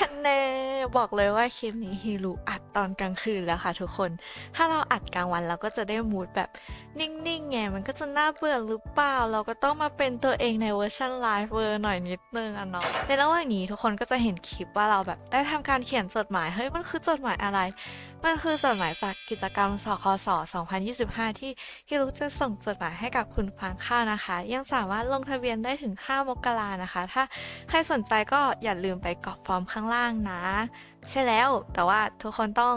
ฮันเน่บอกเลยว่าคลิปนี้ฮิรุอัดตอนกลางคืนแล้วค่ะทุกคน ถ้าเราอัดกลางวันเราก็จะได้มูดแบบนิ่งๆไงมันก็จะน่าเบื่อหรือเปล่า เราก็ต้องมาเป็นตัวเองในเวอร์ชันไลฟ์เวอร์หน่อยนิดนึงอะเนาะในระหว่างนี้ทุกคนก็จะเห็นคลิปว่าเราแบบได้ทำการเขียนจดหมายเฮ้ยมันคือจดหมายอะไร มันคือจดหมายจากกิจกรรมสคส 2025 ที่ฮิรุจะส่งจดหมายให้กับคุณฟางข้าวนะคะ ยังสามารถลงทะเบียนได้ถึง 5 มกรานะคะ ถ้าใครสนใจก็อย่าลืมไปกรอกฟอร์มข้างล่างนะ ใช่แล้ว แต่ว่าทุกคนต้อง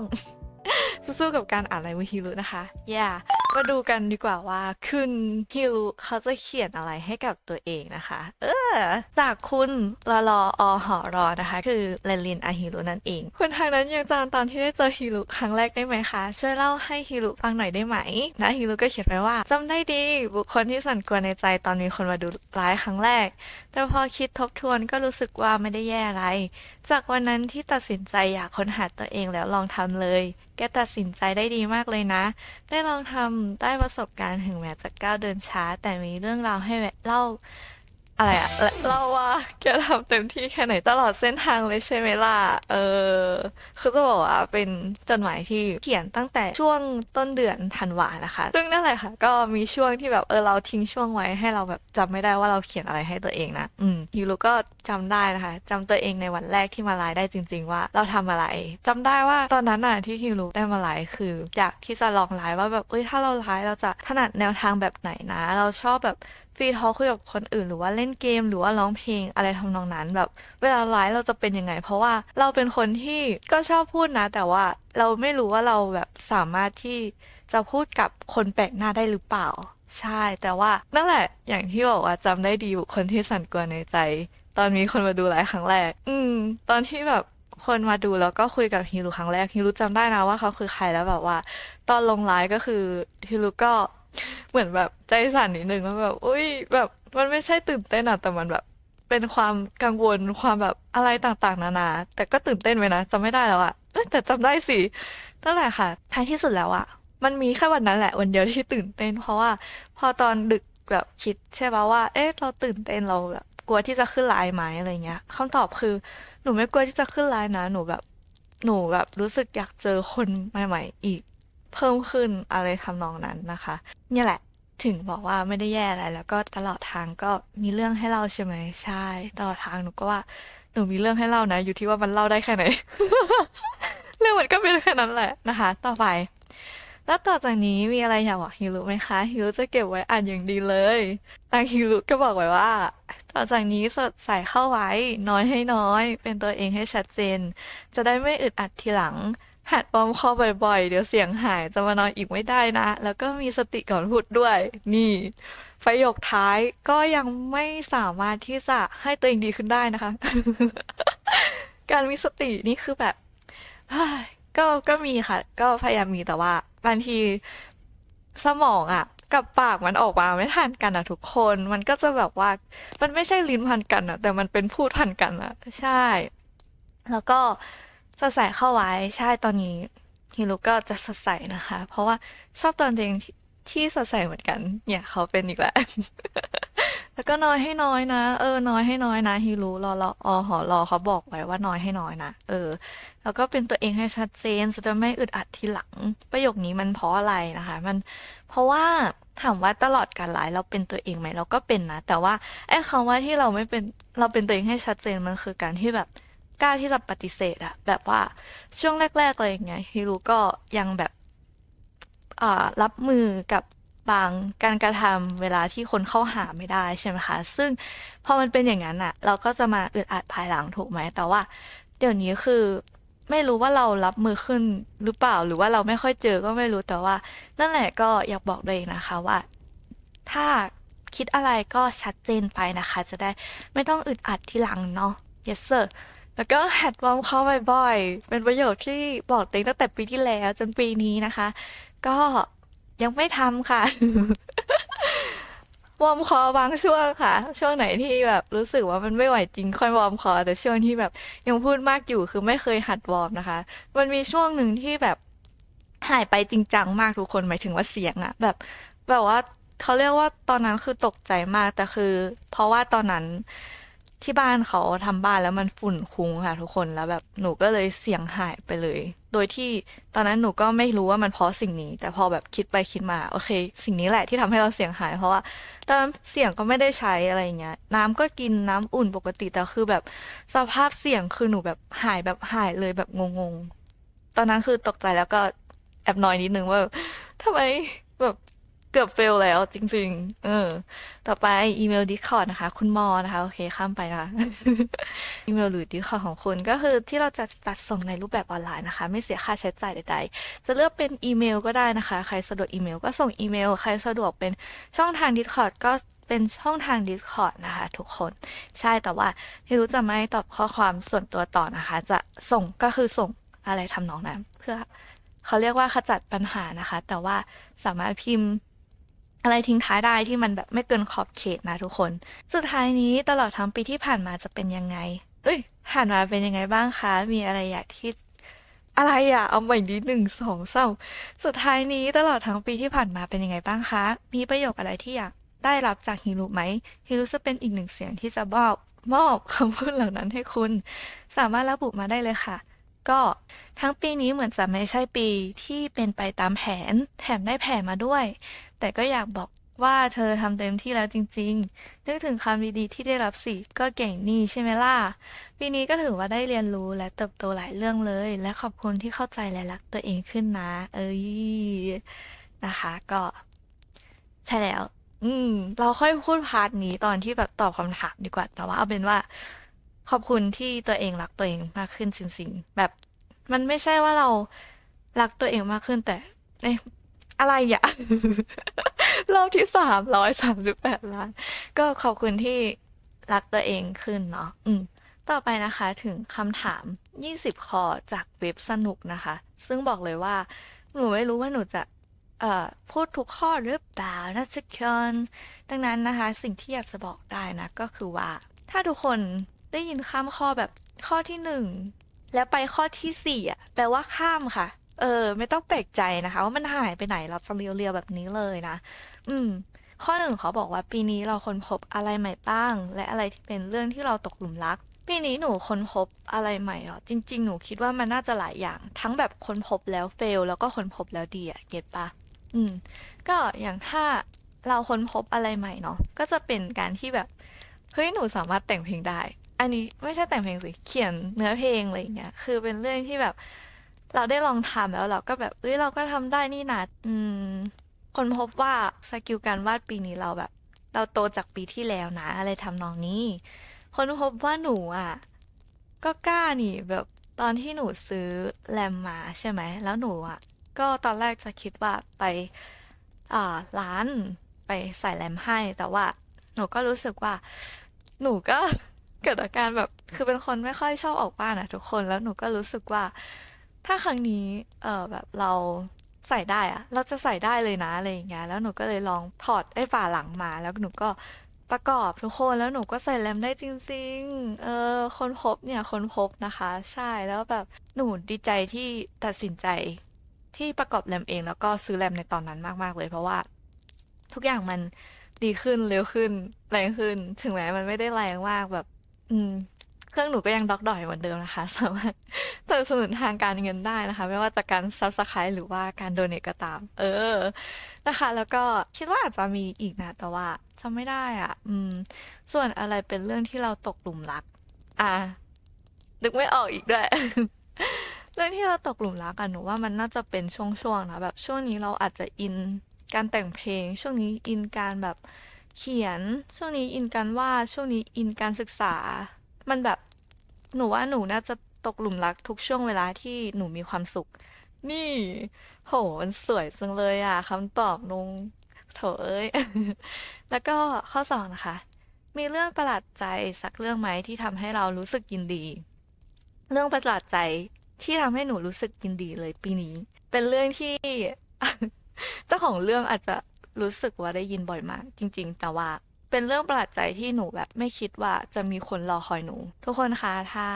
สู้ๆกับการอ่านลายมือฮิรุนะคะอย่า มาดูกันดีกว่าว่าคุณฮิรุเขาจะเขียนอะไรให้กับตัวเองนะคะ เออ จากคุณรอรออหอรอนะคะ คือเรนลินอาฮิรุนั่นเอง คุณทางนั้นยังจำตอนที่ได้เจอฮิรุครั้งแรกได้ไหมคะ ช่วยเล่าให้ฮิรุฟังหน่อยได้ไหมนะฮิรุก็เขียนไว้ว่าจำได้ดี บุคคลที่สั่นกลัวในใจตอนมีคนมาดูไลฟ์ครั้งแรก แต่พอคิดทบทวนก็รู้สึกว่าไม่ได้แย่อะไร จากวันนั้นที่ตัดสินใจอยากค้นหาตัวเองแล้วลองทำเลย ตัดสินใจได้ดีมากเลยนะ ได้ลองทำได้ประสบการณ์ถึงแม้จะก้าวเดินช้า แต่มีเรื่องราวให้เล่า อะไรอะเล่าว่าแกทำเต็มที่แค่ไหนตลอดเส้นทางเลยใช่ไหมล่ะ เออ คือจะบอกว่าเป็นจดหมายที่เขียนตั้งแต่ช่วงต้นเดือนธันวานะคะ ซึ่งนั่นแหละค่ะ ก็มีช่วงที่แบบเออเราทิ้งช่วงไว้ให้เราแบบจำไม่ได้ว่าเราเขียนอะไรให้ตัวเองนะ อืมยูรุก็จำได้นะคะจำตัวเองในวันแรกที่มาไลฟ์ได้จริง ๆ ว่าเราทำอะไรจำได้ว่าตอนนั้นน่ะที่ฮิรุได้มาไลฟ์คืออยากที่จะลองไลฟ์ว่าแบบเอ้ยถ้าเราไลฟ์เราจะถนัดแนวทางแบบไหนนะ เราชอบแบบ รีทอลคุยกับคนอื่น หรือว่าเล่นเกม หรือว่าร้องเพลงอะไรทำนองนั้นแบบ เวลาไลฟ์เราจะเป็นยังไง เพราะว่าเราเป็นคนที่ก็ชอบพูดนะ แต่ว่าเราไม่รู้ว่าเราแบบสามารถที่จะพูดกับคนแปลกหน้าได้หรือเปล่า ใช่ แต่ว่านั่นแหละอย่างที่บอกว่าจำได้ดีคคลที่สั่นกลัวในใจ ตอนมีคนมาดูไลฟ์ครั้งแรก อืม ตอนที่แบบคนมาดูแล้วก็คุยกับฮิรุครั้งแรกฮิรุจำได้นะว่าเขาคือใครแล้วแบบว่า ตอนลงไลฟ์ก็คือฮิรุก็ เหมือนแบบใจสั่นนิดนึงว่าแบบอุ้ยแบบมันไม่ใช่ตื่นเต้นอะแต่มันแบบ เป็นความกังวลความแบบอะไรต่างๆ นานา แต่ก็ตื่นเต้นไว้นะจำไม่ได้แล้วอะเอ้ยแต่จำได้สินั่นแหละค่ะท้ายที่สุดแล้วอะมันมีแค่วันนั้นแหละวันเดียวที่ตื่นเต้น เพราะว่า พอตอนดึกแบบคิดใช่ปะว่า เอ๊ะเราตื่นเต้นเราแบบกลัวที่จะขึ้นไลน์ไหมอะไรเงี้ยคำตอบคือหนูไม่กลัวที่จะขึ้นไลน์นะ หนูแบบ หนูแบบรู้สึกอยากเจอคนใหม่ ๆ อีก เพิ่มขึ้นอะไรทำนองนั้นนะคะ เนี่ยแหละถึงบอกว่าไม่ได้แย่อะไร แล้วก็ตลอดทางก็มีเรื่องให้เล่าใช่ไหมใช่ ตลอดทางหนูก็ว่าหนูมีเรื่องให้เล่านะ อยู่ที่ว่ามันเล่าได้แค่ไหน เรื่องมันก็เป็นแค่นั้นแหละนะคะ ต่อไป แล้วต่อจากนี้มีอะไรอยากบอกฮิรุไหมคะฮิรุจะเก็บไว้อ่านอย่างดีเลยทางฮิรุก็บอกไว้ว่า ต่อจากนี้สดใสเข้าไว้ น้อยให้น้อย เป็นตัวเองให้ชัดเจน จะได้ไม่อึดอัดทีหลัง หัดปลอมคอบ่อยๆ เดี๋ยวเสียงหายจะมานอนอีกไม่ได้นะ แล้วก็มีสติก่อนพูดด้วย นี่ ประโยคท้ายก็ยังไม่สามารถที่จะให้ตัวเองดีขึ้นได้นะคะ การมีสตินี่คือแบบก็ก็มีค่ะ ก็พยายามมีแต่ว่าบางทีสมองอะกับปากมันออกมาไม่ทันกันอะทุกคน มันก็จะแบบว่า มันไม่ใช่ลิ้นพันกันอะแต่มันเป็นพูดพันกันอะใช่ แล้วก็ สดใสเข้าไว้ใช่ตอนนี้ฮิรุก็จะสดใสนะคะ เพราะว่าชอบตอนตัวเองที่ที่สดใสเหมือนกัน เนี่ยเขาเป็นอีกแล้วแล้วก็น้อยให้น้อยนะ เออ น้อยให้น้อยนะฮิรุรอรออหอรอเขาบอกไว้ว่าน้อยให้น้อยนะ เออ แล้วก็เป็นตัวเองให้ชัดเจนจะได้ไม่อึดอัดทีหลัง ประโยคนี้มันเพราะอะไรนะคะ มันเพราะว่าถามว่าตลอดการไลฟ์เราเป็นตัวเองไหมเราก็เป็นนะ แต่ว่าไอ้คำว่าที่เราไม่เป็นเราเป็นตัวเองให้ชัดเจนมันคือการที่แบบ กล้าที่จะปฏิเสธอะแบบว่าช่วงแรกๆเลยอย่างเงี้ยฮิรุก็ยังแบบอ่ารับมือกับบางการกระทำเวลาที่คนเข้าหาไม่ได้ใช่ไหมคะ ซึ่งพอมันเป็นอย่างนั้นอะเราก็จะมาอึดอัดภายหลังถูกไหม แต่ว่า เดี๋ยวนี้คือไม่รู้ว่าเรารับมือขึ้นหรือเปล่า หรือว่าเราไม่ค่อยเจอก็ไม่รู้แต่ว่า นั่นแหละก็อยากบอกตัวเองนะคะว่า ถ้าคิดอะไรก็ชัดเจนไปนะคะ จะได้ไม่ต้องอึดอัดทีหลังเนาะ yes sir แล้วก็แฮดวอร์มเข้าบ่อยๆ เป็นประโยชน์ที่บอกตัวเองตั้งแต่ปีที่แล้วจนปีนี้นะคะ ก็ยังไม่ทำค่ะ วอร์มคอบางช่วงค่ะ ช่วงไหนที่แบบรู้สึกว่ามันไม่ไหวจริงค่อยวอร์มคอ แต่ช่วงที่แบบยังพูดมากอยู่คือไม่เคยหัดวอร์มนะคะ มันมีช่วงหนึ่งที่แบบหายไปจริงจังมากทุกคนหมายถึงว่าเสียงอะแบบ แบบว่าเขาเรียกว่าตอนนั้นคือตกใจมากแต่คือ เพราะว่าตอนนั้น ที่บ้านเขาทำบ้านแล้วมันฝุ่นคุ้งค่ะทุกคนแล้วแบบหนูก็เลยเสียงหายไปเลย โดยที่ตอนนั้นหนูก็ไม่รู้ว่ามันเพราะสิ่งนี้ แต่พอแบบคิดไปคิดมาโอเค สิ่งนี้แหละที่ทำให้เราเสียงหาย เพราะว่าตอนนั้นเสียงก็ไม่ได้ใช้อะไรอย่างเงี้ยน้ำก็กินน้ำอุ่นปกติแต่คือแบบสภาพเสียงคือหนูแบบหายแบบหายเลยแบบงงๆตอนนั้นคือตกใจแล้วก็แอบนอยนิดนึงว่าทำไมแบบ เกือบเฟลแล้วจริง ๆ เออ ต่อไปอีเมล Discord นะคะ คุณมอนะคะ โอเคข้ามไปนะคะ อีเมลหรือ Discord ของคุณก็คือที่เราจะจัดส่งในรูปแบบออนไลน์นะคะ ไม่เสียค่าใช้จ่ายใดๆ จะเลือกเป็นอีเมลก็ได้นะคะ ใครสะดวกอีเมลก็ส่งอีเมล ใครสะดวกเป็นช่องทาง Discord ก็เป็นช่องทาง Discord นะคะ ทุกคน ใช่แต่ว่าที่รู้จะไม่ตอบข้อความส่วนตัวต่อนะคะ จะส่งก็คือส่งอะไรทำนองนั้นเพื่อเขาเรียกว่าขจัดปัญหานะคะ แต่ว่าสามารถพิมพ์ อะไรทิ้งท้ายได้ที่มันแบบไม่เกินขอบเขตนะทุกคน สุดท้ายนี้ตลอดทั้งปีที่ผ่านมาจะเป็นยังไง เอ้ย ผ่านมาเป็นยังไงบ้างคะ มีอะไรอยากที่อะไรอะ เอาใหม่ดีหนึ่งสองสามสุดท้ายนี้ตลอดทั้งปีที่ผ่านมาเป็นยังไงบ้างคะ มีประโยคอะไรที่อยากได้รับจากฮิรุไหมฮิรุจะเป็นอีกหนึ่งเสียงที่จะมอบมอบคำพูดเหล่านั้นให้คุณ สามารถระบุมาได้เลยค่ะ ก็ทั้งปีนี้เหมือนจะไม่ใช่ปีที่เป็นไปตามแผน แถมได้แผนมาด้วย แต่ก็อยากบอกว่าเธอทำเต็มที่แล้วจริงๆ นึกถึงคำดีๆที่ได้รับสิ ก็เก่งนี่ใช่ไหมล่ะ ปีนี้ก็ถือว่าได้เรียนรู้และเติบโตหลายเรื่องเลย และขอบคุณที่เข้าใจและรักตัวเองขึ้นนะ เอ้ย นะคะก็ ใช่แล้ว อืม เราค่อยพูดพาร์ทนี้ตอนที่แบบตอบคำถามดีกว่า แต่ว่าเอาเป็นว่า ขอบคุณที่ตัวเองรักตัวเองมากขึ้นจริงๆแบบ มันไม่ใช่ว่าเรารักตัวเองมากขึ้นแต่เอะไรอย่ารอบที่สามร้อยสามสิบแปดล้าน ก็ขอบคุณที่รักตัวเองขึ้นเนาะอืม ต่อไปนะคะถึงคำถาม20ข้อจากเว็บสนุกนะคะ ซึ่งบอกเลยว่า หนูไม่รู้ว่าหนูจะเอ่อพูดทุกข้อหรือเปล่านะทุกคนดังนั้นนะคะ สิ่งที่อยากจะบอกได้นะ ก็คือว่า ถ้าทุกคนได้ยินข้ามข้อแบบข้อที่หนึ่งแล้วไปข้อที่สี่อะแปลว่าข้ามค่ะ เออ ไม่ต้องแปลกใจนะคะ ว่ามันหายไปไหนเราจะเรียวๆแบบนี้เลยนะ อืม ข้อหนึ่งเขาบอกว่าปีนี้เราค้นพบอะไรใหม่บ้าง และอะไรที่เป็นเรื่องที่เราตกหลุมรัก ปีนี้หนูค้นพบอะไรใหม่เหรอจริง ๆ หนูคิดว่ามันน่าจะหลายอย่าง ทั้งแบบค้นพบแล้วเฟล แล้วก็ค้นพบแล้วดีอะเก็ตปะอืม ก็อย่างถ้าเราค้นพบอะไรใหม่เนาะก็จะเป็นการที่แบบเฮ้ยหนูสามารถแต่งเพลงได้ อันนี้ไม่ใช่แต่งเพลงสิเขียนเนื้อเพลงอะไรอย่างเงี้ยคือเป็นเรื่องที่แบบ เราได้ลองทำแล้วเราก็แบบเอ้ยเราก็ทำได้นี่นะอืม คนพบว่าสกิลการวาดปีนี้เราแบบ เราโตจากปีที่แล้วนะ อะไรทำนองนี้ คนพบว่าหนูอะ ก็กล้านี่แบบตอนที่หนูซื้อแรมมาใช่ไหม แล้วหนูอะ ก็ตอนแรกจะคิดว่าไปอ่าร้านไปใส่แรมให้ แต่ว่าหนูก็รู้สึกว่า หนูก็ เกิดอาการแบบ คือเป็นคนไม่ค่อยชอบออกบ้านอะทุกคน แล้วหนูก็รู้สึกว่า ถ้าครั้งนี้ เออแบบเราใส่ได้อะเราจะใส่ได้เลยนะอะไรอย่างเงี้ย แล้วหนูก็เลยลองถอดไอ้ฝาหลังมา แล้วหนูก็ประกอบทุกคนแล้วหนูก็ใส่แรมได้จริงๆ เออคนพบเนี่ยคนพบนะคะ ใช่แล้วแบบหนูดีใจที่ตัดสินใจที่ประกอบแรมเอง แล้วก็ซื้อแรมในตอนนั้นมากๆเลย เพราะว่า ทุกอย่างมันดีขึ้นเร็วขึ้นแรงขึ้น ถึงแม้มันไม่ได้แรงมากแบบ อืม เครื่องหนูก็ยังด็อกดอยเหมือนเดิมนะคะ สามารถสนับสนุนทางการเงินได้นะคะ ไม่ว่าจากการ Subscribe หรือว่าการโดเน a ก็ตาม เออนะคะ แล้วก็คิดว่าอาจจะมีอีกนะแต่ว่าจำไม่ได้อะ อืม ส่วนอะไรเป็นเรื่องที่เราตกหลุมรัก อะนึกไม่ออกอีกด้วยเรื่องที่เราตกหลุมรักอะหนูว่ามันน่าจะเป็นช่วงๆนะแบบช่วงนี้เราอาจจะอินการแต่งเพลง ช่วงนี้อินการแบบเขียน ช่วงนี้อินการวาดช่วงนี้อินการศึกษา มันแบบหนูว่าหนูน่าจะตกหลุมรักทุกช่วงเวลาที่หนูมีความสุข นี่ โห มันสวยจังเลยอะคำตอบนงโถเอ้ย แล้วก็ข้อสองนะคะ มีเรื่องประหลาดใจสักเรื่องไหมที่ทำให้เรารู้สึกยินดี เรื่องประหลาดใจที่ทำให้หนูรู้สึกยินดีเลยปีนี้ เป็นเรื่องที่ เจ้าของเรื่องอาจจะรู้สึกว่าได้ยินบ่อยมากจริง ๆ แต่ว่า เป็นเรื่องประหลาดใจที่หนูแบบไม่คิดว่าจะมีคนรอคอยหนู ทุกคนคะถ้า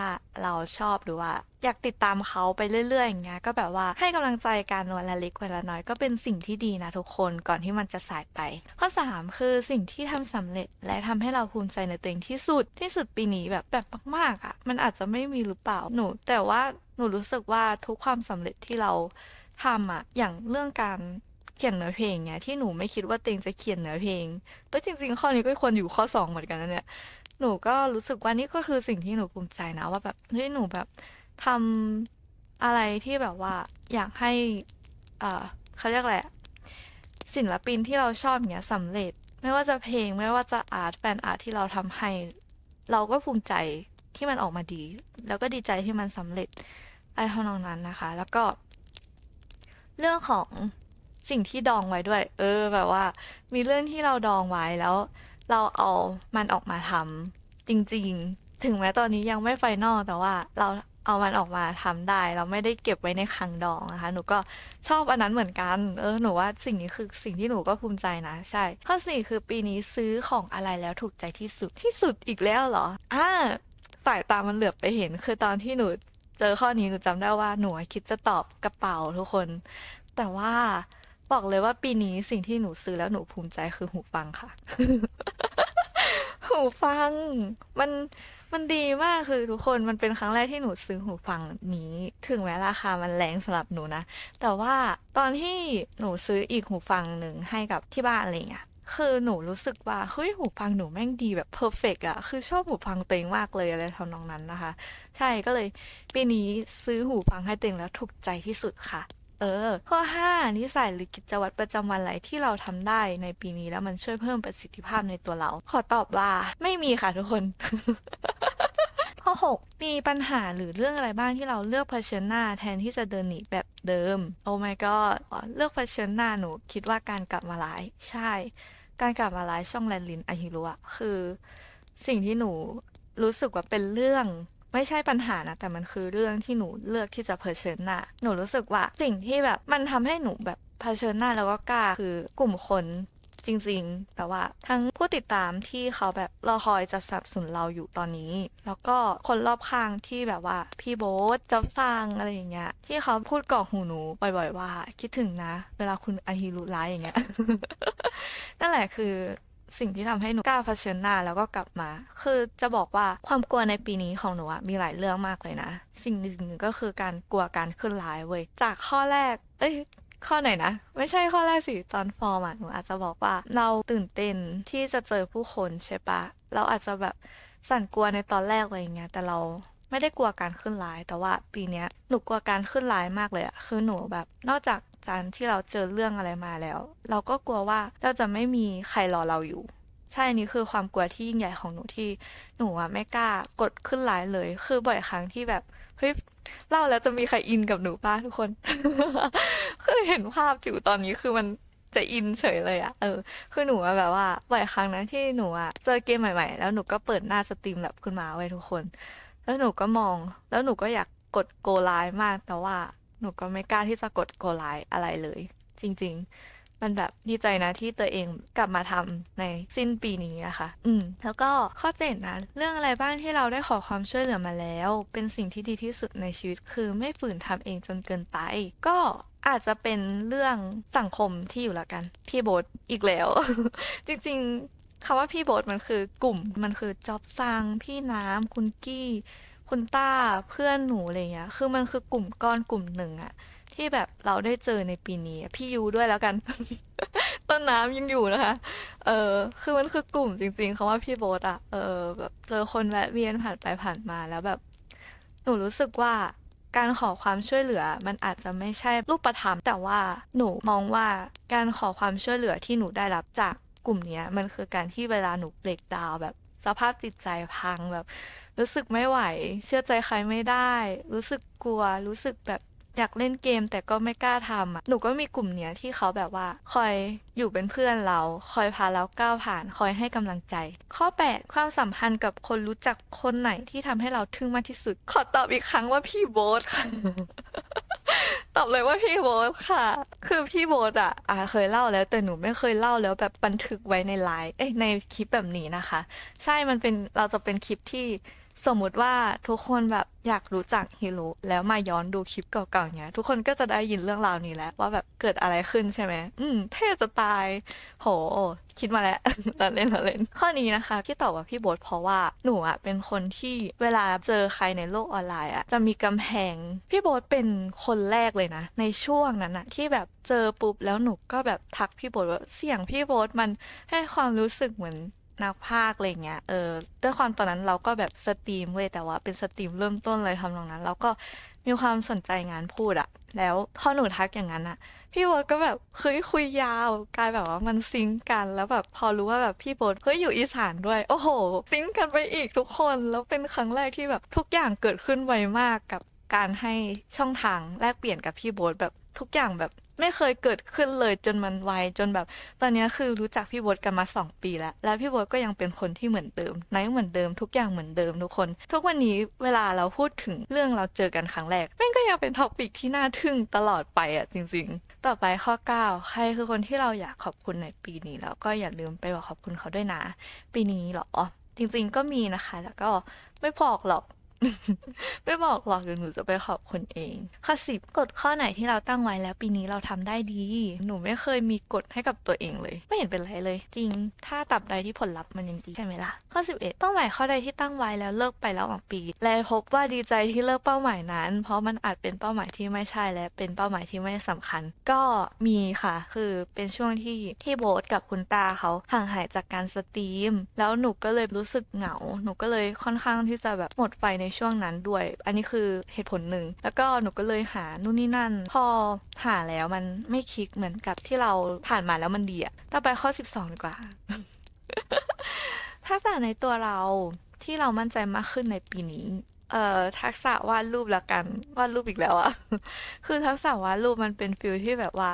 เราชอบหรือว่า อยากติดตามเขาไปเรื่อยๆอย่างเงี้ยก็แบบว่าให้กำลังใจกันวันละเล็กวันละน้อยก็เป็นสิ่งที่ดีนะทุกคนก่อนที่มันจะสายไป ข้อ 3 คือสิ่งที่ทำสำเร็จและทำให้เราภูมิใจในตัวเองที่สุดที่สุดปีนี้แบบแบบมากๆอะ่ะ มันอาจจะไม่มีหรือเปล่าหนู แต่ว่าหนูรู้สึกว่าทุกความสำเร็จที่เราทำอะอย่างเรื่องการ เขียนเนื้อเพลงเนี้ยที่หนูไม่คิดว่าตัวเองจะเขียนเนื้อเพลงก็จริง ๆ ข้อนี้ก็ควรอยู่ข้อสองเหมือนกันนะเนี่ยหนูก็รู้สึกว่านี่ก็คือสิ่งที่หนูภูมิใจนะว่าแบบเฮ้ยหนูแบบทำอะไรที่แบบว่าอยากให้เอ่อเขาเรียกอะไรอะศิลปินที่เราชอบเงี้ยสำเร็จ ไม่ว่าจะเพลงไม่ว่าจะอาร์ตแฟนอาร์ตที่เราทำให้ เราก็ภูมิใจที่มันออกมาดี แล้วก็ดีใจที่มันสำเร็จอะไรทำนองนั้นนะคะ แล้วก็ เรื่องของ สิ่งที่ดองไว้ด้วย เออ แบบว่า มีเรื่องที่เราดองไว้แล้ว เราเอามันออกมาทำจริง ๆ ถึงแม้ตอนนี้ยังไม่ไฟนอลแต่ว่าเราเอามันออกมาทำได้ เราไม่ได้เก็บไว้ในคลังดองนะคะ หนูก็ชอบอันนั้นเหมือนกัน เออหนูว่าสิ่งนี้คือสิ่งที่หนูก็ภูมิใจนะ ใช่ข้อสี่คือปีนี้ซื้อของอะไรแล้วถูกใจที่สุดที่สุดอีกแล้วเหรออ่าสายตามันเหลือบไปเห็น คือตอนที่หนูเจอข้อนี้หนูจำได้ว่าหนูคิดจะตอบกระเป๋าทุกคน แต่ว่า บอกเลยว่าปีนี้สิ่งที่หนูซื้อแล้วหนูภูมิใจคือหูฟังค่ะ หูฟัง มันมันดีมากคือทุกคนมันเป็นครั้งแรกที่หนูซื้อหูฟังนี้ ถึงแม้ราคามันแรงสำหรับหนูนะ แต่ว่าตอนที่หนูซื้ออีกหูฟังหนึ่งให้กับที่บ้านอะไรเงี้ยคือหนูรู้สึกว่าเฮ้ยหูฟังหนูแม่งดีแบบเพอร์เฟกอะคือชอบหูฟังเตัวเองมากเลยอะไรทำนองนั้นนะคะ ใช่ก็เลยปีนี้ซื้อหูฟังให้เตัวเองแล้วถูกใจที่สุดค่ะ เออ ข้อ 5 นิสัยหรือกิจวัตรประจำวันอะไรที่เราทำได้ในปีนี้แล้วมันช่วยเพิ่มประสิทธิภาพในตัวเรา ขอตอบว่า ไม่มีค่ะทุกคน ข้อ 6 มีปัญหาหรือเรื่องอะไรบ้างที่เราเลือกเผชิญหน้าแทนที่จะเดินหนีแบบเดิม โอ้ my god เลือกเผชิญหน้าหนูคิดว่าการกลับมาไลฟ์ใช่ การกลับมาไลฟ์ช่องแลนลินอาฮิรุอะคือ สิ่งที่หนูรู้สึกว่าเป็นเรื่อง ไม่ใช่ปัญหานะ แต่มันคือเรื่องที่หนูเลือกที่จะเผชิญหน้า หนูรู้สึกว่าสิ่งที่แบบมันทำให้หนูแบบเผชิญหน้าแล้วก็กล้าคือกลุ่มคนจริงๆ แต่ว่าทั้งผู้ติดตามที่เขาแบบรอคอยจะสนับสนุนเราอยู่ตอนนี้ แล้วก็คนรอบข้างที่แบบว่า พี่โบ๊ทจ๊อบฟังอะไรอย่างเงี้ย ที่เขาพูดกอกหูหนูบ่อย ๆ ว่า คิดถึงนะ เวลาคุณอาฮิรุไลฟ์อย่างเงี้ย นั่นแหละคือ สิ่งที่ทำให้หนูกล้าเผชิญหน้าแล้วก็กลับมา คือจะบอกว่าความกลัวในปีนี้ของหนูอะมีหลายเรื่องมากเลยนะ สิ่งหนึ่งก็คือการกลัวการขึ้นไลฟ์เว้ยจากข้อแรก เอ้ยข้อไหนนะ ไม่ใช่ข้อแรกสิ ตอนฟอร์มอะหนูอาจจะบอกว่า เราตื่นเต้นที่จะเจอผู้คนใช่ปะเราอาจจะแบบสั่นกลัวในตอนแรกอะไรอย่างเงี้ยแต่เรา ไม่ได้กลัวการขึ้นไลฟ์แต่ว่าปีเนี้ยหนูกลัวการขึ้นไลฟ์มากเลยอะคือหนูแบบนอกจากการที่เราเจอเรื่องอะไรมาแล้ว เราก็กลัวว่าเราจะไม่มีใครรอเราอยู่ ใช่นี่คือความกลัวที่ยิ่งใหญ่ของหนูที่หนูอะไม่กล้ากดขึ้นไลฟ์เลย คือบ่อยครั้งที่แบบเฮ้ยเล่าแล้วจะมีใครอินกับหนูป้าทุกคน คือเห็นภาพอยู่ตอนนี้คือมันจะอินเฉยเลยอะเออ คือหนูอะแบบว่าบ่อยครั้งนะที่หนูอะเจอเกมใหม่ๆ แล้วหนูก็เปิดหน้าสตรีมแลบขึ้นมาไว้ทุกคน แล้วหนูก็มอง แล้วหนูก็อยากกดโกไลฟ์มาก แต่ว่าหนูก็ไม่กล้าที่จะกดโกไลฟ์อะไรเลย จริง ๆ มันแบบดีใจนะที่ตัวเองกลับมาทำในสิ้นปีนี้นะคะ อืม แล้วก็ข้อเจ็ดนะ เรื่องอะไรบ้างที่เราได้ขอความช่วยเหลือมาแล้ว เป็นสิ่งที่ดีที่สุดในชีวิตคือไม่ฝืนทำเองจนเกินไป ก็อาจจะเป็นเรื่องสังคมที่อยู่ละกัน พี่โบ๊ทอีกแล้ว จริงๆ คำว่าพี่โบ๊ทมันคือกลุ่มมันคือจ็อบซังพี่น้ำคุณกี้ คุณต้าเพื่อนหนูอะไรเงี้ย คือมันคือกลุ่มก้อนกลุ่มหนึ่งอะที่แบบเราได้เจอในปีนี้อะพี่ยูด้วยแล้วกัน ต้นน้ำยังอยู่นะคะ เออคือมันคือกลุ่มจริงๆคำว่าพี่โบ๊ทอะเออแบบเจอคนแวะเวียนผ่านไปผ่านมาแล้วแบบ หนูรู้สึกว่าการขอความช่วยเหลือมันอาจจะไม่ใช่รูปธรรมแต่ว่าหนูมองว่าการขอความช่วยเหลือที่หนูได้รับจาก กลุ่มเนี้ยมันคือการที่เวลาหนูเบรกดาวแบบสภาพจิตใจพังแบบ รู้สึกไม่ไหว เชื่อใจใครไม่ได้ รู้สึกกลัว รู้สึกแบบอยากเล่นเกมแต่ก็ไม่กล้าทำอะหนูก็มีกลุ่มเนี้ยที่เขาแบบว่า คอยอยู่เป็นเพื่อนเรา คอยพาเราก้าวผ่าน คอยให้กำลังใจ ข้อ 8 ความสัมพันธ์กับคนรู้จักคนไหนที่ทำให้เราทึ่งมากที่สุด ขอตอบอีกครั้งว่าพี่โบ๊ทค่ะ ตอบเลยว่าพี่โบ๊ทค่ะ คือพี่โบ๊ทอะอ่าเคยเล่าแล้ว แต่หนูไม่เคยเล่าแล้วแบบบันทึกไว้ในไลน์เอ้ยในคลิปแบบนี้นะคะ ใช่มันเป็นเราจะเป็นคลิปที่ สมมุติว่าทุกคนแบบอยากรู้จักฮิโร่แล้วมาย้อนดูคลิปเก่าๆเนี้ย ทุกคนก็จะได้ยินเรื่องราวนี้แล้ว ว่าแบบเกิดอะไรขึ้นใช่ไหมอืมเท่จะตาย โห คิดมาแล้ว เราเล่นเราเล่น ข้อนี้นะคะที่ตอบว่าพี่โบ๊ทเพราะว่าหนูอะเป็นคนที่เวลาเจอใครในโลกออนไลน์อะจะมีกำแพง พี่โบ๊ทเป็นคนแรกเลยนะ ในช่วงนั้นอะที่แบบเจอปุ๊บแล้วหนูก็แบบทักพี่โบ๊ทว่าเสียงพี่โบ๊ทมันให้ความรู้สึกเหมือน นักพากย์อะไรเงี้ย เออด้วยความตอนนั้นเราก็แบบสตรีมเว้ยแต่ว่าเป็นสตรีมเริ่มต้นเลยทำตรงนั้นแล้วก็มีความสนใจงานพูดอะแล้วพอหนูทักอย่างนั้นอะพี่โบ๊ทก็แบบเฮ้ยคุยยาวกลายแบบว่ามันซิงก์กัน แล้วแบบพอรู้ว่าแบบพี่โบ๊ทเฮ้ยอยู่อีสานด้วย โอ้โหซิงก์กันไปอีกทุกคนแล้วเป็นครั้งแรกที่แบบทุกอย่างเกิดขึ้นไวมากกับการให้ช่องทางแลกเปลี่ยนกับพี่โบ๊ทแบบทุกอย่างแบบ ไม่เคยเกิดขึ้นเลยจนมันไวจนแบบ ตอนนี้คือรู้จักพี่โบ๊ทกันมาสองปีแล้ว แล้วพี่โบ๊ทก็ยังเป็นคนที่เหมือนเดิมไนท์เหมือนเดิมทุกอย่างเหมือนเดิมทุกคน ทุกวันนี้เวลาเราพูดถึงเรื่องเราเจอกันครั้งแรกแม่งก็ยังเป็นท็อปิกที่น่าทึ่งตลอดไปอะจริง ๆ ต่อไปข้อ 9 ใครคือคนที่เราอยากขอบคุณในปีนี้แล้วก็อย่าลืมไปบอกขอบคุณเขาด้วยนะ ปีนี้หรอจริงๆก็มีนะคะ แล้วก็ไม่บอกหรอก ไม่บอกหรอกเดี๋ยวหนูจะไปขอบคุณเอง ข้อสิบกฎข้อไหนที่เราตั้งไว้แล้วปีนี้เราทำได้ดี หนูไม่เคยมีกฎให้กับตัวเองเลย ไม่เห็นเป็นไรเลย จริง ถ้าตับใดที่ผลลัพธ์มันยังดีใช่ไหมล่ะ ข้อ 11 เป้าหมายข้อใดที่ตั้งไว้แล้วเลิกไประหว่างปี และพบว่าดีใจที่เลิกเป้าหมายนั้น เพราะมันอาจเป็นเป้าหมายที่ไม่ใช่และเป็นเป้าหมายที่ไม่สำคัญ ก็มีค่ะ คือเป็นช่วงที่ที่โบ๊ทกับคุณตาเขาห่างหายจากการสตรีม แล้วหนูก็เลยรู้สึกเหงา หนูก็เลยค่อนข้างที่จะแบบหมดไฟในช่วงนั้นด้วย อันนี้คือเหตุผลหนึ่ง แล้วก็หนูก็เลยหานู่นนี่นั่น พอหาแล้วมันไม่คลิกเหมือนกับที่เราผ่านมาแล้วมันดีอะต่อไปข้อ 12 ดีกว่าทักษะในตัวเราที่เรามั่นใจมากขึ้นในปีนี้เอ่อทักษะวาดรูปละกันวาดรูปอีกแล้วอะคือทักษะวาดรูปมันเป็นฟิลที่แบบว่า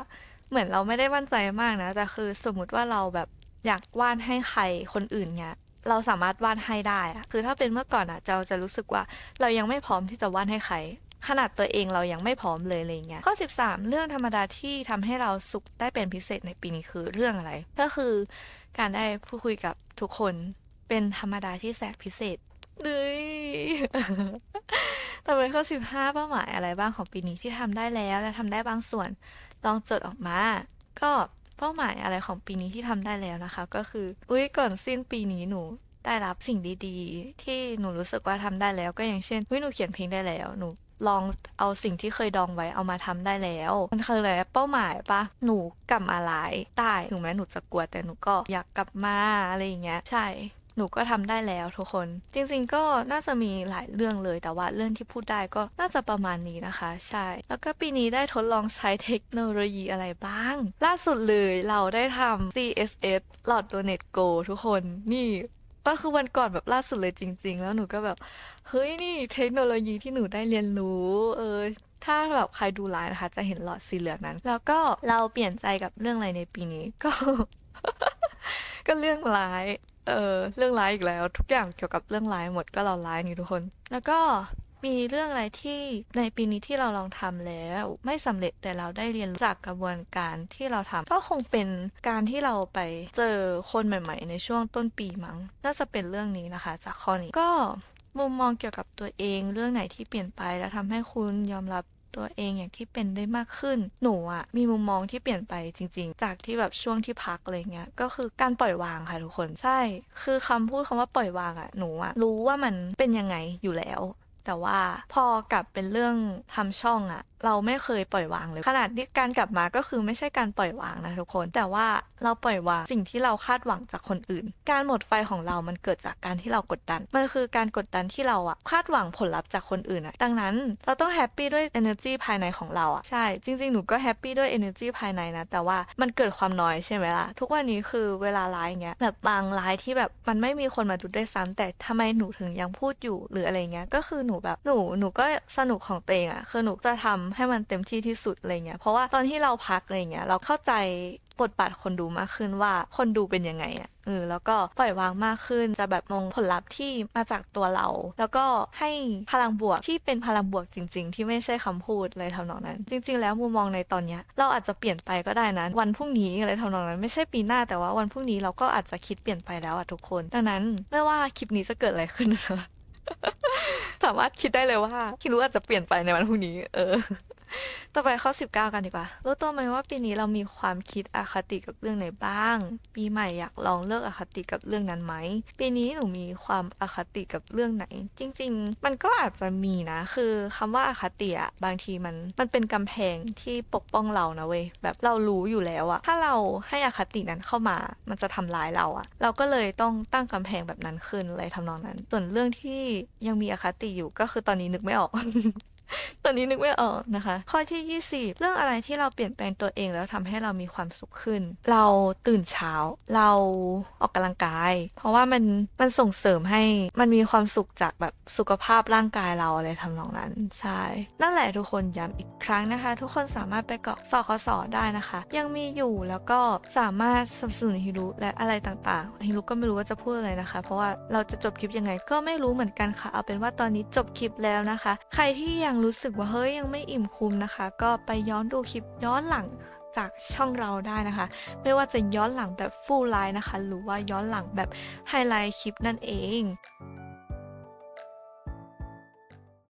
เหมือนเราไม่ได้มั่นใจมากนะแต่คือสมมุติว่าเราแบบอยากวาดให้ใครคนอื่นเนี้ย เราสามารถวาดให้ได้อะคือถ้าเป็นเมื่อก่อนอะเราจะรู้สึกว่าเรายังไม่พร้อมที่จะวาดให้ใคร ขนาดตัวเองเรายังไม่พร้อมเลยอะไรเงี้ย ข้อ 13 เรื่องธรรมดาที่ทำให้เราสุขได้เป็นพิเศษในปีนี้คือเรื่องอะไร ก็คือการได้พูดคุยกับทุกคนเป็นธรรมดาที่แสนพิเศษเลยต่อไปข้อ 15 เป้าหมายอะไรบ้างของปีนี้ที่ทำได้แล้วและทำได้บางส่วน ลองจดออกมา ก็ เป้าหมายอะไรของปีนี้ที่ทำได้แล้วนะคะ ก็คือ อุ้ยก่อนสิ้นปีนี้หนูได้รับสิ่งดีๆ ที่หนูรู้สึกว่าทำได้แล้ว ก็อย่างเช่นอุ้ยหนูเขียนเพลงได้แล้วหนูลองเอาสิ่งที่เคยดองไว้เอามาทำได้แล้ว มันคืออะไรเป้าหมายปะหนูกลับมาไลฟ์ได้ถึงแม้หนูจะกลัวแต่หนูก็อยากกลับมาอะไรอย่างเงี้ยใช่ หนูก็ทำได้แล้วทุกคน จริงๆก็น่าจะมีหลายเรื่องเลยแต่ว่าเรื่องที่พูดได้ก็น่าจะประมาณนี้นะคะ ใช่ แล้วก็ปีนี้ได้ทดลองใช้เทคโนโลยีอะไรบ้าง ล่าสุดเลยเราได้ทำ CSS หลอดตัว Net Go ทุกคนนี่ก็คือวันก่อนแบบล่าสุดเลยจริง ๆ แล้วหนูก็แบบ เฮ้ยนี่เทคโนโลยีที่หนูได้เรียนรู้ เออถ้าแบบใครดูไลน์นะคะ จะเห็นหลอดสีเหลืองนั้น แล้วก็เราเปลี่ยนใจกับเรื่องอะไรในปีนี้ก็ ก็เรื่องร้าย เออเรื่องร้ายอีกแล้ว ทุกอย่างเกี่ยวกับเรื่องร้ายหมดก็เราร้ายนี่ทุกคน แล้วก็มีเรื่องอะไรที่ในปีนี้ที่เราลองทำแล้ว ไม่สำเร็จแต่เราได้เรียนรู้จากกระบวนการที่เราทำก็คงเป็นการที่เราไปเจอคนใหม่ ๆ ในช่วงต้นปีมั้ง น่าจะเป็นเรื่องนี้นะคะ จากข้อนี้ก็มุมมองเกี่ยวกับตัวเองเรื่องไหนที่เปลี่ยนไปแล้วทำให้คุณยอมรับ ตัวเองอย่างที่เป็นได้มากขึ้น หนูอะมีมุมมองที่เปลี่ยนไปจริง ๆ จากที่แบบช่วงที่พักอะไรเงี้ยก็คือการปล่อยวางค่ะทุกคนใช่ คือคำพูดคำว่าปล่อยวางอะหนูอะรู้ว่ามันเป็นยังไงอยู่แล้ว แต่ว่าพอกลับเป็นเรื่องทำช่องอะ เราไม่เคยปล่อยวางเลย ขนาดที่การกลับมาก็คือไม่ใช่การปล่อยวางนะทุกคน แต่ว่าเราปล่อยวางสิ่งที่เราคาดหวังจากคนอื่น การหมดไฟของเรามันเกิดจากการที่เรากดดัน มันคือการกดดันที่เราอะคาดหวังผลลัพธ์จากคนอื่นอะดังนั้นเราต้องแฮปปี้ด้วย energy ภายในของเราอะใช่ จริง ๆ หนูก็แฮปปี้ด้วย energy ภายในนะ แต่ว่ามันเกิดความน้อยใช่ไหมล่ะ ทุกวันนี้คือเวลาไลฟ์เงี้ยแบบบางไลฟ์ที่แบบมันไม่มีคนมาดูด้วยซ้ำแต่ทำไมหนูถึงยังพูดอยู่หรืออะไรเงี้ย ก็คือหนูแบบหนูหนูก็สนุกของตัวเองอะคือหนูจะทำำให้มันเต็มที่ที่สุดอะไรเงี้ยเพราะว่าตอนที่เราพักอะไรเงี้ยเราเข้าใจบทบาทคนดูมากขึ้นว่าคนดูเป็นยังไงอะเออแล้วก็ปล่อยวางมากขึ้นจะแบบมองผลลัพธ์ที่มาจากตัวเรา แล้วก็ให้พลังบวกที่เป็นพลังบวกจริง ๆ ที่ไม่ใช่คำพูดเลยทำนองนั้น จริง ๆ แล้วมุมมองในตอนเนี้ยเราอาจจะเปลี่ยนไปก็ได้นะวันพรุ่งนี้อะไรทำนองนั้น ไม่ใช่ปีหน้าแต่ว่าวันพรุ่งนี้เราก็อาจจะคิดเปลี่ยนไปแล้วอะทุกคน ดังนั้นไม่ว่าคลิปนี้จะเกิดอะไรขึ้นนะคะ สามารถคิดได้เลยว่าคิดรู้อาจจะเปลี่ยนไปในวันพรุ่งนี้ เออ ต่อไปข้อ 19 กันดีกว่ารู้ตัวไหมว่าปีนี้เรามีความคิดอคติกับเรื่องไหนบ้าง ปีใหม่อยากลองเลิกอคติกับเรื่องนั้นไหม ปีนี้หนูมีความอคติกับเรื่องไหน จริง ๆ มันก็อาจจะมีนะ คือคำว่าอคติอะบางทีมันมันเป็นกำแพงที่ปกป้องเรานะเว้ยแบบเรารู้อยู่แล้วอะถ้าเราให้อคตินั้นเข้ามา มันจะทำร้ายเราอะเราก็เลยต้องตั้งกำแพงแบบนั้นขึ้นอะไรทำนองนั้น ส่วนเรื่องที่ยังมีอคติอยู่ก็คือตอนนี้นึกไม่ออก ตอนนี้นึกไม่ออกนะคะ ข้อที่ 20 เรื่องอะไรที่เราเปลี่ยนแปลงตัวเองแล้วทำให้เรามีความสุขขึ้น เราตื่นเช้า เราออกกำลังกาย เพราะว่ามันมันส่งเสริมให้มันมีความสุขจากแบบสุขภาพร่างกายเราอะไรทำนองนั้นใช่นั่นแหละทุกคนย้ำอีกครั้งนะคะ ทุกคนสามารถไปเกาะสอคสอได้นะคะ ยังมีอยู่แล้วก็สามารถสนับสนุนฮิรุและอะไรต่างๆฮิรุก็ไม่รู้ว่าจะพูดอะไรนะคะ เพราะว่าเราจะจบคลิปยังไงก็ไม่รู้เหมือนกันค่ะ เอาเป็นว่าตอนนี้จบคลิปแล้วนะคะ ใครที่ยังรู้สึกว่าเฮ้ยยังไม่อิ่มคุ้มนะคะ ก็ไปย้อนดูคลิปย้อนหลังจากช่องเราได้นะคะ ไม่ว่าจะย้อนหลังแบบฟูลไลน์นะคะ หรือว่าย้อนหลังแบบไฮไลท์คลิปนั่นเอง